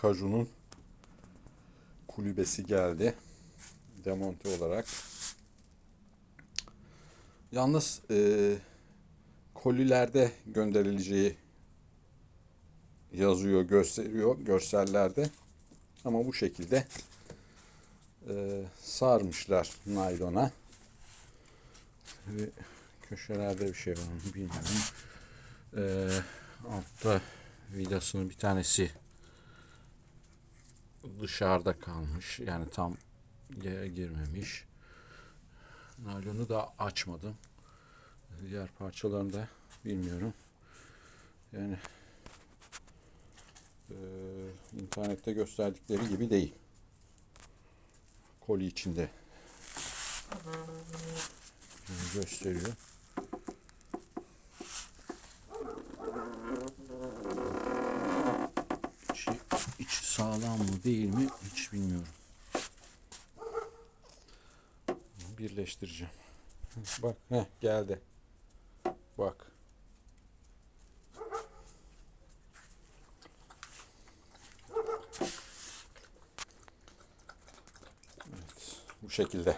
Kaju'nun kulübesi geldi. Demonte olarak. Yalnız e, kolilerde gönderileceği yazıyor, gösteriyor görsellerde. Ama bu şekilde e, sarmışlar naylona. Ve köşelerde bir şey var mı bilmiyorum. E, altta vidasının bir tanesi dışarıda kalmış. Yani tam girmemiş. Naylonu da açmadım. Diğer parçalarını da bilmiyorum. Yani eee, internette gösterdikleri gibi değil. Koli içinde Yani gösteriyor. Sağlam mı değil mi hiç bilmiyorum. Birleştireceğim. Bak heh, geldi. Bak. Evet, bu şekilde.